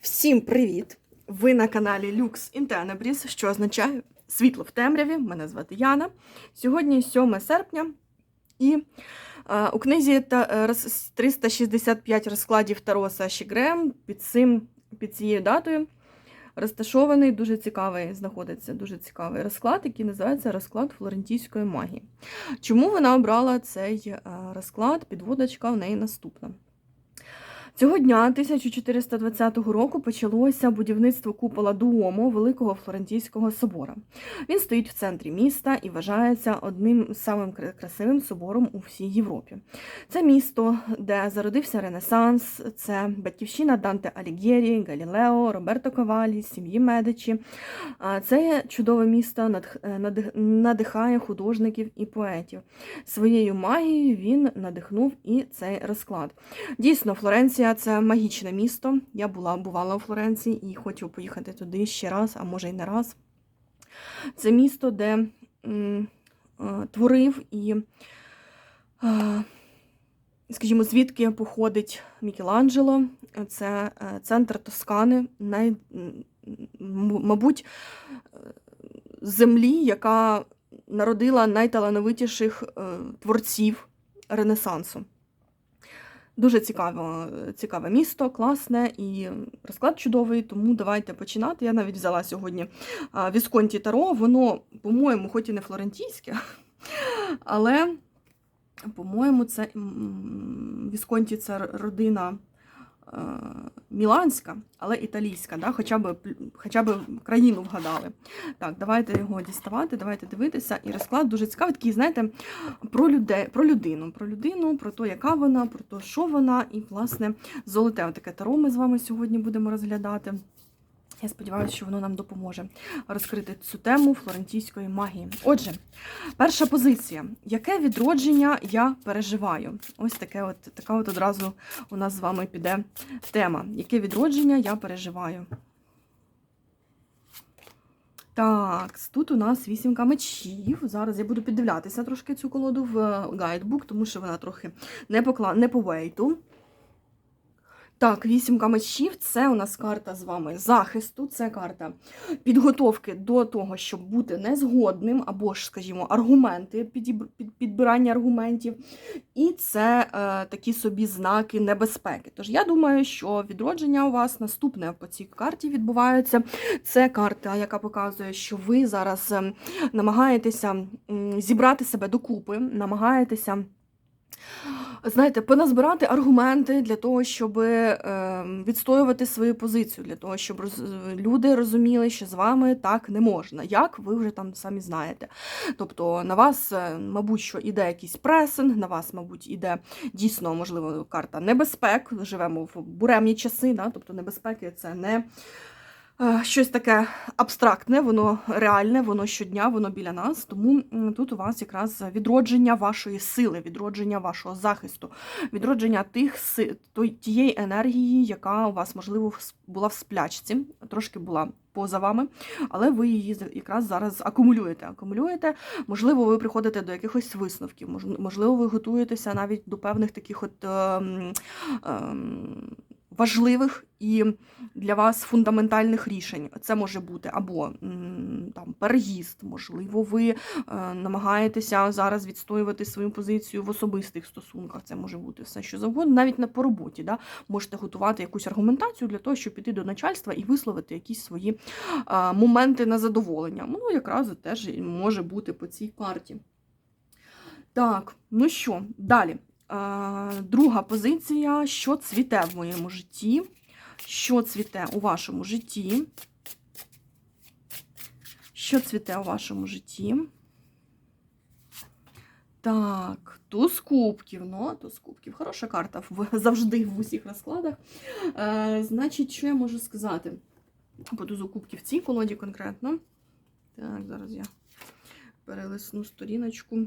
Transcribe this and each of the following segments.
Всім привіт! Ви на каналі Lux in що означає світло в темряві. Мене звати Яна. Сьогодні 7 серпня, і е, у книзі та, е, 365 розкладів Таро Саші Грем під, цим, під цією датою розташований дуже цікавий, знаходиться дуже цікавий розклад, який називається розклад флорентійської магії. Чому вона обрала цей е, розклад? Підводочка в неї наступна. Цього дня 1420 року почалося будівництво купола Дуомо Великого Флорентійського собора. Він стоїть в центрі міста і вважається одним з самим красивим собором у всій Європі. Це місто, де зародився Ренесанс, це батьківщина Данте Алігєрі, Галілео, Роберто Ковалі, сім'ї Медичі. Це чудове місто надихає художників і поетів. Своєю магією він надихнув і цей розклад. Дійсно, Флоренція це магічне місто. Я була бувала у Флоренції і хочу поїхати туди ще раз, а може й не раз. Це місто, де е, творив і, е, скажімо, звідки походить Мікеланджело. Це е, центр Тоскани, най, мабуть, землі, яка народила найталановитіших творців Ренесансу. Дуже цікаво, цікаве місто, класне і розклад чудовий, тому давайте починати. Я навіть взяла сьогодні Вісконті Таро. Воно, по-моєму, хоч і не флорентійське, але, по-моєму, це Вісконті це родина міланська, але італійська, да? хоча, б, хоча б країну вгадали. Так, давайте його діставати, давайте дивитися. І розклад дуже цікавий, такий, знаєте, про людей, про людину, про людину, про те, яка вона, про те, що вона, і, власне, золоте таке таро ми з вами сьогодні будемо розглядати. Я сподіваюся, що воно нам допоможе розкрити цю тему флорентійської магії. Отже, перша позиція. Яке відродження я переживаю? Ось таке от, така от одразу у нас з вами піде тема. Яке відродження я переживаю? Так, тут у нас вісімка мечів. Зараз я буду піддивлятися трошки цю колоду в е, гайдбук, тому що вона трохи не, покла... не по вейту. Так, вісімка мечів це у нас карта з вами захисту, це карта підготовки до того, щоб бути незгодним, або ж, скажімо, аргументи, підбирання аргументів. І це е, такі собі знаки небезпеки. Тож я думаю, що відродження у вас наступне по цій карті відбувається. Це карта, яка показує, що ви зараз ем, намагаєтеся зібрати себе докупи, намагаєтеся. Знаєте, поназбирати аргументи для того, щоб е, відстоювати свою позицію, для того, щоб люди розуміли, що з вами так не можна, як ви вже там самі знаєте. Тобто на вас, е, мабуть, що іде якийсь пресинг, на вас, мабуть, іде дійсно, можливо, карта небезпек. Живемо в буремні часи, да? тобто небезпеки це не. Е, Щось таке абстрактне, воно реальне, воно щодня, воно біля нас. Тому тут у вас якраз відродження вашої сили, відродження вашого захисту, відродження тих тієї енергії, яка у вас, можливо, була в сплячці, трошки була поза вами, але ви її якраз зараз акумулюєте. Акумулюєте, можливо, ви приходите до якихось висновків, можливо, ви готуєтеся навіть до певних таких от. ем, ем, Важливих і для вас фундаментальних рішень. Це може бути або там переїзд, можливо, ви е, намагаєтеся зараз відстоювати свою позицію в особистих стосунках. Це може бути все, що завгодно, навіть на по роботі. Да? Можете готувати якусь аргументацію для того, щоб піти до начальства і висловити якісь свої е, моменти незадоволення. Ну, якраз теж може бути по цій карті. Так, ну що, далі. Е, друга позиція, що цвіте в моєму житті. Що цвіте у вашому житті? Що цвіте у вашому житті? Так, туз кубків. Ну, туз кубків. Хороша карта завжди в усіх розкладах. Е, значить, що я можу сказати? По тузу кубків в цій колоді конкретно. Так, зараз я перелисну сторіночку.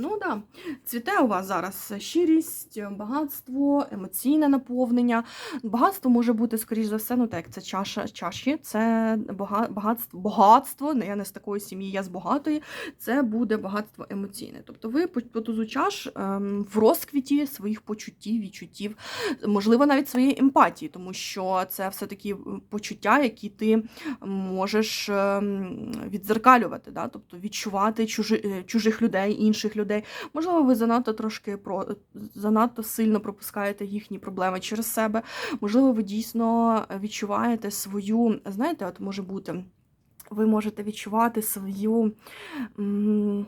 Ну да, цвіте у вас зараз щирість, багатство, емоційне наповнення. Багатство може бути, скоріш за все, ну так, як це чаша чаші, це багатство, багатство. Не я не з такої сім'ї, я з багатої. Це буде багатство емоційне. Тобто ви по, тузу чаш ем, в розквіті своїх почуттів, відчуттів, можливо, навіть своєї емпатії, тому що це все таки почуття, які ти можеш ем, відзеркалювати, да? тобто відчувати е, чужих людей, інших людей. Можливо, ви занадто трошки про занадто сильно пропускаєте їхні проблеми через себе. Можливо, ви дійсно відчуваєте свою, знаєте, от може бути, ви можете відчувати свою. м,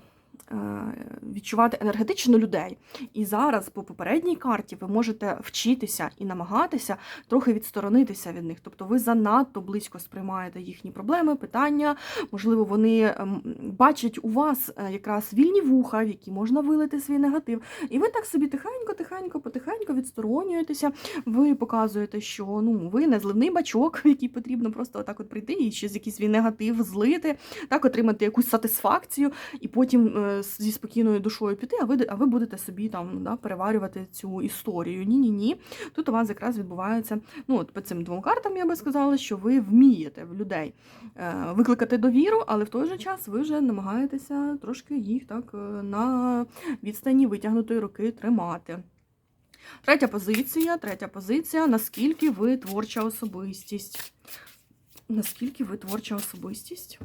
Відчувати енергетично людей. І зараз по попередній карті ви можете вчитися і намагатися трохи відсторонитися від них. Тобто ви занадто близько сприймаєте їхні проблеми, питання. Можливо, вони ем, бачать у вас е, якраз вільні вуха, в які можна вилити свій негатив. І ви так собі тихенько, тихенько, потихенько відсторонюєтеся. Ви показуєте, що ну ви не зливний бачок, який потрібно просто отак от прийти і ще якийсь свій негатив злити, так отримати якусь сатисфакцію, і потім е, зі спокійною душою піти, а ви, а ви будете собі там да, переварювати цю історію. Ні, ні, ні. Тут у вас якраз відбувається, ну от по цим двом картам я би сказала, що ви вмієте в людей е, викликати довіру, але в той же час ви вже намагаєтеся трошки їх так е, на відстані витягнутої руки тримати. Третя позиція, третя позиція. Наскільки ви творча особистість? Наскільки ви творча особистість?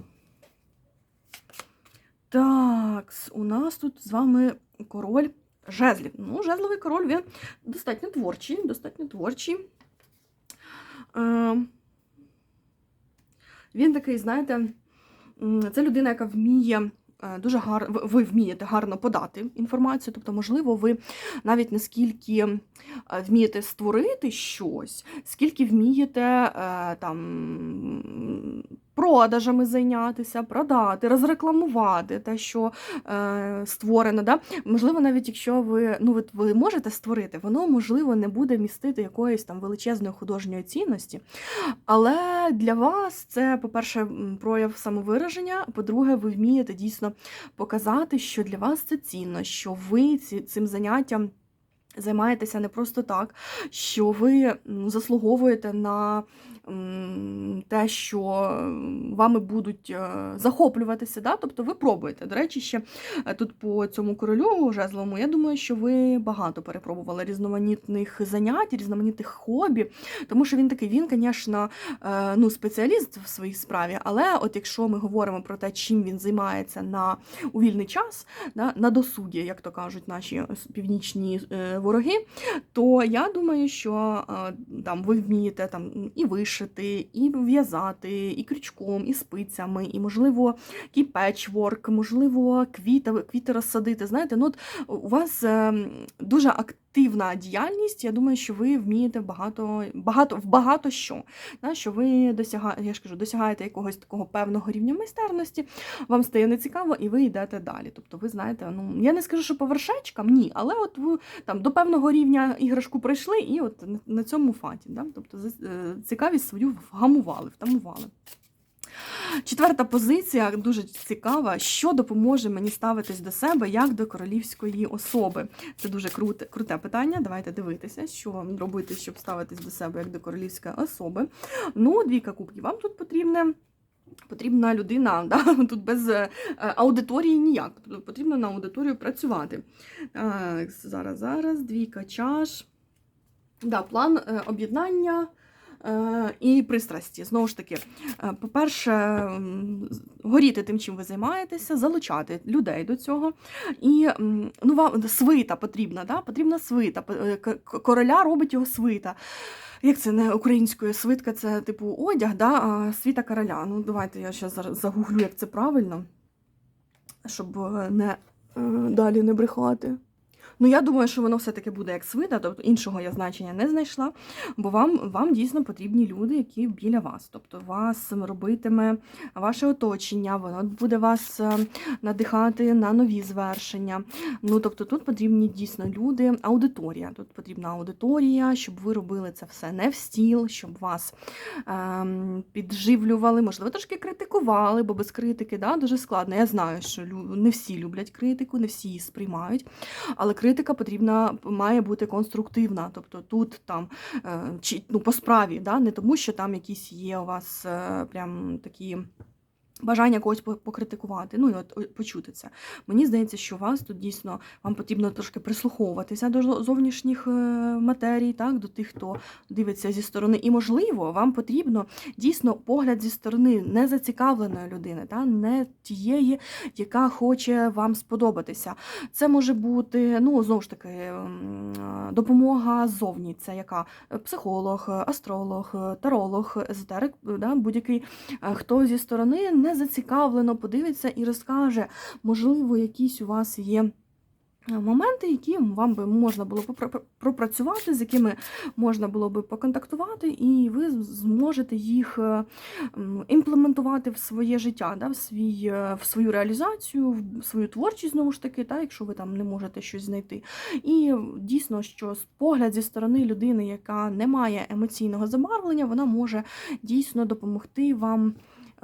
Так, у нас тут з вами король жезлів. Ну, жезловий король він достатньо творчий, достатньо творчий. Е, Він такий, знаєте, це людина, яка вміє. е, Дуже гарно, ви вмієте гарно подати інформацію, тобто, можливо, ви навіть не скільки е, вмієте створити щось, скільки вмієте там продажами зайнятися, продати, розрекламувати те, що е, створено. Да? Можливо, навіть якщо ви ну, ви, ви можете створити, воно можливо не буде містити якоїсь там величезної художньої цінності. Але для вас це, по-перше, прояв самовираження, по-друге, ви вмієте дійсно показати, що для вас це цінно, що ви цим заняттям. Займаєтеся не просто так, що ви заслуговуєте на те, що вами будуть е, захоплюватися. Да? Тобто ви пробуєте. До речі, ще е, тут по цьому королю жезловому, я думаю, що ви багато перепробували різноманітних занять, різноманітних хобі, тому що він такий, він, звісно, е, ну, спеціаліст в своїй справі, але от якщо ми говоримо про те, чим він займається на у вільний час, да, на досугі, як то кажуть наші північні вороги, то я думаю, що там ви вмієте там і вишити, і в'язати, і крючком, і спицями, і, можливо, кіпечворк, печворк, можливо, квіти, квіти розсадити. Знаєте, ну от у вас дуже дуже активна діяльність. Я думаю, що ви вмієте багато, багато в багато що. Да, що ви досягаєте, я ж кажу, досягаєте якогось такого певного рівня майстерності, вам стає нецікаво, і ви йдете далі. Тобто, ви знаєте, ну я не скажу, що по вершечкам, ні, але от ви там до певного рівня іграшку прийшли, і от на- цьому фаті. Да? Тобто е, цікавість свою вгамували, втамували. Четверта позиція дуже цікава, що допоможе мені ставитись до себе як до королівської особи. Це дуже круте, круте питання. Давайте дивитися, що вам робити, щоб ставитись до себе як до королівської особи. Ну, двійка кубків вам тут потрібне. Потрібна людина, да? тут без е, аудиторії ніяк. Потрібно на аудиторію працювати. Так, зараз, зараз, двійка чаш. Да, план е, об'єднання і пристрасті. Знову ж таки, е, по-перше, горіти тим, чим ви займаєтеся, залучати людей до цього. І ну, вам свита потрібна, да? потрібна свита. Е, Короля робить його свита. Як це не українською свитка, це типу одяг, да? а світа короля. Ну, давайте я зараз загуглю, як це правильно, щоб е, не, е, далі не брехати. Ну, я думаю, що воно все-таки буде як свита, тобто іншого я значення не знайшла, бо вам вам дійсно потрібні люди, які біля вас. Тобто вас робитиме ваше оточення, воно буде вас е, надихати на нові звершення. Ну, тобто тут потрібні дійсно люди, аудиторія. Тут потрібна аудиторія, щоб ви робили це все не в стіл, щоб вас ем, підживлювали, можливо, трошки критикували, бо без критики да, дуже складно. Я знаю, що не всі люблять критику, не всі її сприймають. Але критика потрібна має бути конструктивна. Тобто тут там е, чи ну по справі, да, не тому, що там якісь є у вас е, прям такі. Бажання когось по- покритикувати, ну і от почути це. Мені здається, що вас тут дійсно вам потрібно трошки прислуховуватися до зовнішніх е, матерій, так, до тих, хто дивиться зі сторони. І, можливо, вам потрібно дійсно погляд зі сторони незацікавленої людини, та, не тієї, яка хоче вам сподобатися. Це може бути, ну, знову ж таки, допомога ззовні. Це яка психолог, астролог, таролог, езотерик, да, будь-який, е, хто зі сторони не зацікавлено подивиться і розкаже, можливо, якісь у вас є. е, Моменти, які вам би можна було пропрацювати, з якими можна було би поконтактувати, і ви зможете їх е, імплементувати в своє життя, да, в, свій, е, в свою реалізацію, в свою творчість, знову ж таки, та, якщо ви там не можете щось знайти. І дійсно, що погляд зі сторони людини, яка не має емоційного забарвлення, вона може дійсно допомогти вам.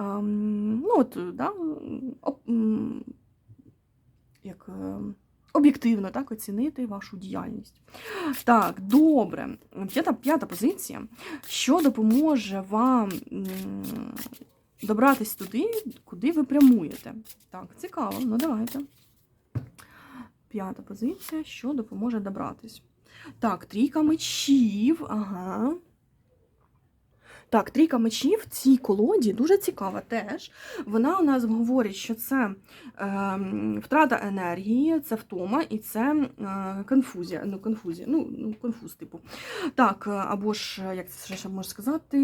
Ну, от, да, як, ем, об'єктивно так, оцінити вашу діяльність. Так, добре. П'ята, п'ята позиція, що допоможе вам добратись туди, куди ви прямуєте. Так, цікаво, ну давайте. П'ята позиція, що допоможе добратись. Так, трійка мечів, ага. Так, трійка мечів в цій колоді дуже цікава теж. Вона у нас говорить, що це е, втрата енергії, це втома і це е, конфузія. Ну, конфузія, ну, ну, конфуз, типу. Так, е, або ж, як це ще можна сказати,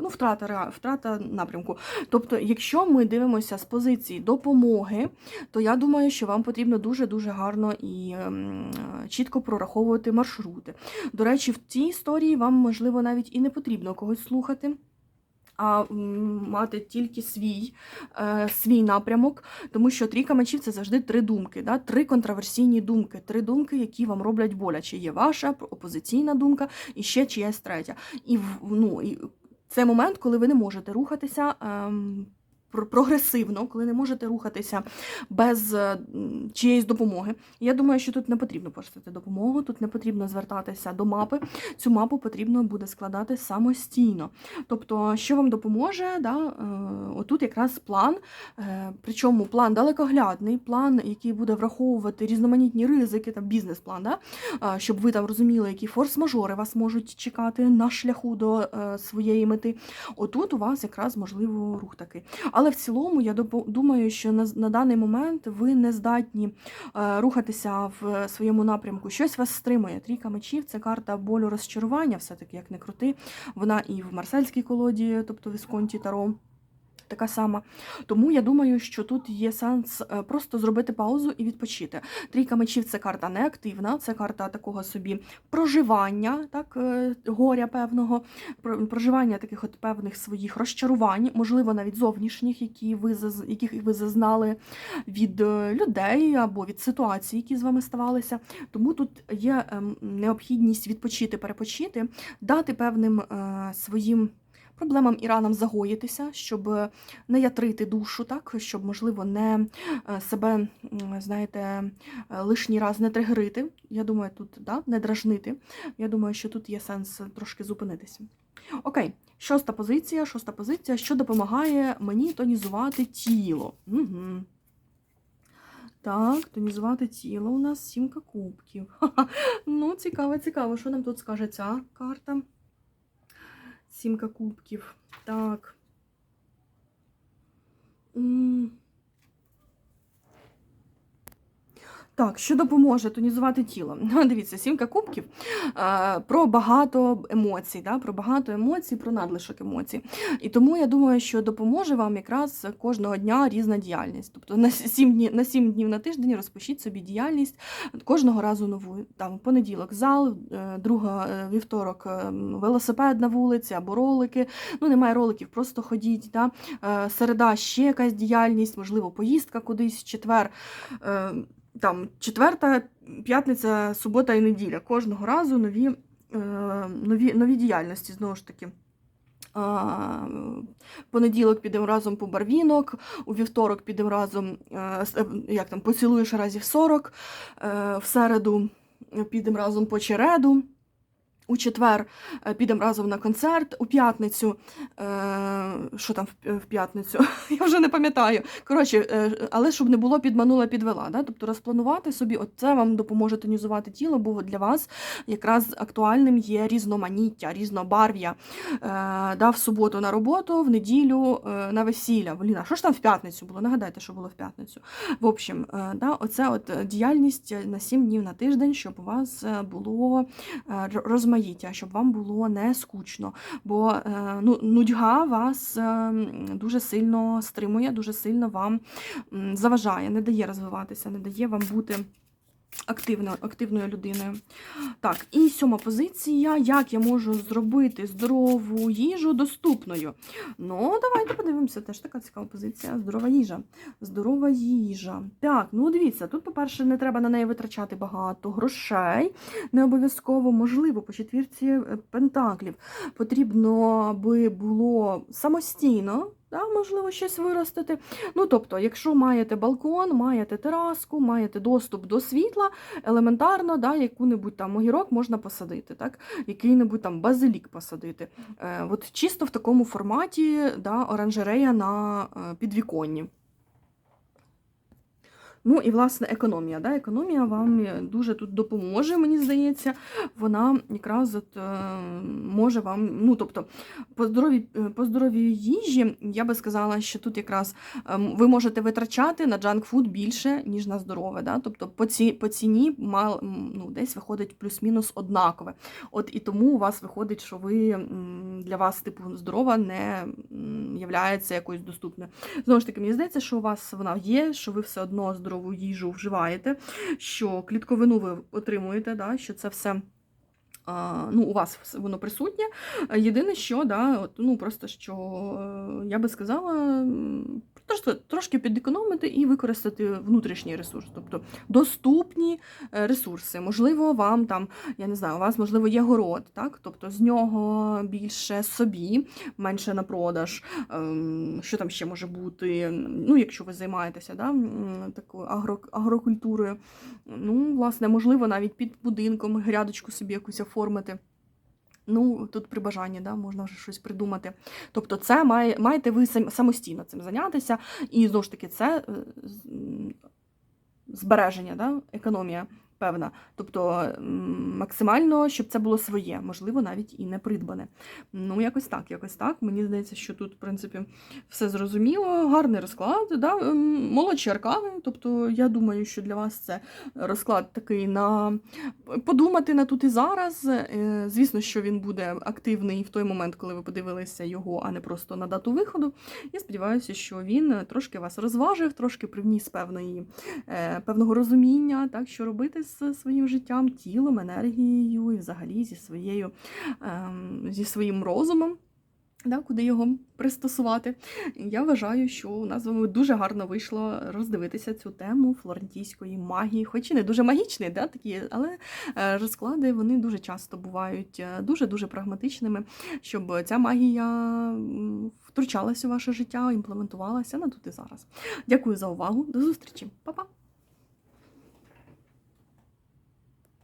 ну, втрата, втрата напрямку. Тобто, якщо ми дивимося з позиції допомоги, то я думаю, що вам потрібно дуже-дуже гарно і ем, чітко прораховувати маршрути. До речі, в цій історії вам, можливо, навіть і не потрібно когось слухати. А мати тільки свій, е, свій напрямок, тому що трійка мечів це завжди три думки, да? три контроверсійні думки, три думки, які вам роблять боляче. Є ваша опозиційна думка і ще чиясь третя. І, ну, і це момент, коли ви не можете рухатися. ем, Прогресивно, коли не можете рухатися без е, чиєїсь допомоги. Я думаю, що тут не потрібно просити допомогу, тут не потрібно звертатися до мапи. Цю мапу потрібно буде складати самостійно. Тобто, що вам допоможе, да, е, отут якраз план, е, причому план далекоглядний, план, який буде враховувати різноманітні ризики, там бізнес-план, да, щоб ви там розуміли, які форс-мажори вас можуть чекати на шляху до своєї мети. Отут у вас якраз можливо рух такий. В цілому я думаю, що на, на даний момент ви не здатні е, рухатися в своєму напрямку. Щось вас стримує. Трійка мечів це карта болю розчарування, все-таки як не крути. Вона і в марсельській колоді, тобто Вісконті Таро. Така сама. Тому я думаю, що тут є сенс е, просто зробити паузу і відпочити. Трійка мечів це карта неактивна, це карта такого собі проживання, так, е, горя певного, про- проживання таких от певних своїх розчарувань, можливо, навіть зовнішніх, які ви яких ви зазнали від е, людей або від ситуацій, які з вами ставалися. Тому тут є ем, необхідність відпочити, перепочити, дати певним своїм. Проблемам і ранам загоїтися, щоб е, не ятрити душу, так щоб можливо не е, себе, знаєте, е, лишній раз не тригерити. Я думаю, тут да, не дражнити. Я думаю, що тут є сенс трошки зупинитися. Окей, шоста позиція. Шоста позиція, що допомагає мені тонізувати тіло. Угу. Так, тонізувати тіло у нас сімка кубків. Ха-ха. Ну, цікаво, цікаво, що нам тут скаже ця карта. Сімка кубків. Так. М. Так, що допоможе тонізувати тіло? Дивіться, сімка кубків е, про багато емоцій, да? про багато емоцій, про надлишок емоцій. І тому я думаю, що допоможе вам якраз кожного дня різна діяльність. Тобто на 7 днів на 7 днів на тиждень розпишіть собі діяльність кожного разу нову. Там понеділок зал, е, друга е, вівторок велосипед на вулиці або ролики. Ну, немає роликів, просто ходіть. Да? Середа ще якась діяльність, можливо, поїздка кудись, четвер. Там четверта, п'ятниця, субота і неділя. Кожного разу нові, е, нові, нові діяльності, знову ж таки. А, понеділок підемо разом по барвінок, у вівторок підемо разом, е, е, як там, поцілуєш разів 40, е, в середу підемо разом по череду. У четвер е, підемо разом на концерт, у п'ятницю, е, що там в- п'ятницю, я вже не пам'ятаю. Коротше, е, але щоб не було підманула, підвела. Да? Тобто розпланувати собі, от це вам допоможе тонізувати тіло, бо для вас якраз актуальним є різноманіття, різнобарв'я. Да, в суботу на роботу, в неділю на весілля. Блін, що ж там в п'ятницю було? Нагадайте, що було в п'ятницю. В общем, да, оце от діяльність на 7 днів на тиждень, щоб у вас було е, р- розмаїття, щоб вам було не скучно. Бо е, ну, нудьга вас е, дуже сильно стримує, дуже сильно вам заважає, не дає розвиватися, не дає вам бути. Активно, активною людиною. Так, і сьома позиція. Як я можу зробити здорову їжу доступною? Ну, давайте подивимося. Теж така цікава позиція. Здорова їжа. Здорова їжа. Так, ну дивіться, тут, по-перше, не треба на неї витрачати багато грошей. Не обов'язково, можливо, по четвірці е, пентаклів. Потрібно, аби було самостійно. Да, можливо, щось виростити. Ну, тобто, якщо маєте балкон, маєте тераску, маєте доступ до світла, елементарно, да, яку-небудь там огірок можна посадити, так? який-небудь там базилік посадити. Е, от чисто в такому форматі да, оранжерея на е, підвіконні. Ну і власне економія. Да? Економія вам дуже тут допоможе, мені здається. Вона якраз от, е, може вам, ну тобто, по здоровій, е, по здоровій їжі, я би сказала, що тут якраз ем, ви можете витрачати на джанк-фуд більше, ніж на здорове. Да? Тобто по, ці, по ціні мал, ну, десь виходить плюс-мінус однакове. От і тому у вас виходить, що ви для вас типу здорова не являється якоюсь доступною. Знову ж таки, мені здається, що у вас вона є, що ви все одно здорову їжу вживаєте, що клітковину ви отримуєте, да? що це все. Ну, у вас воно присутнє. Єдине, що, да, от, ну, просто що е, я би сказала, трошки підекономити і використати внутрішній ресурс, тобто доступні е, ресурси. Можливо, вам там, я не знаю, у вас, можливо, є город, так? тобто з нього більше собі, менше на продаж. Ем, Що там ще може бути? Ну, якщо ви займаєтеся да, такою агро, агрокультурою, ну, власне, можливо, навіть під будинком грядочку собі якусь оформити. Ну, тут при бажанні, да, можна вже щось придумати. Тобто, це має, маєте ви самостійно цим зайнятися, і знову ж таки, це е, збереження, да, економія певна. Тобто максимально, щоб це було своє, можливо, навіть і не придбане. Ну, якось так, якось так. Мені здається, що тут, в принципі, все зрозуміло, гарний розклад, да? молодші аркани. Тобто, я думаю, що для вас це розклад такий на подумати на тут і зараз. Е, Звісно, що він буде активний в той момент, коли ви подивилися його, а не просто на дату виходу. Я сподіваюся, що він трошки вас розважив, трошки привніс певної, е, певного розуміння, так, що робити з своїм життям, тілом, енергією і взагалі зі, своєю, ем, зі своїм розумом. Да, куди його пристосувати. Я вважаю, що у нас з вами дуже гарно вийшло роздивитися цю тему флорентійської магії, хоч і не дуже магічний, да, такі, але е, розклади вони дуже часто бувають е, дуже-дуже прагматичними, щоб ця магія втручалася у ваше життя, імплементувалася на тут і зараз. Дякую за увагу. До зустрічі, Па-па!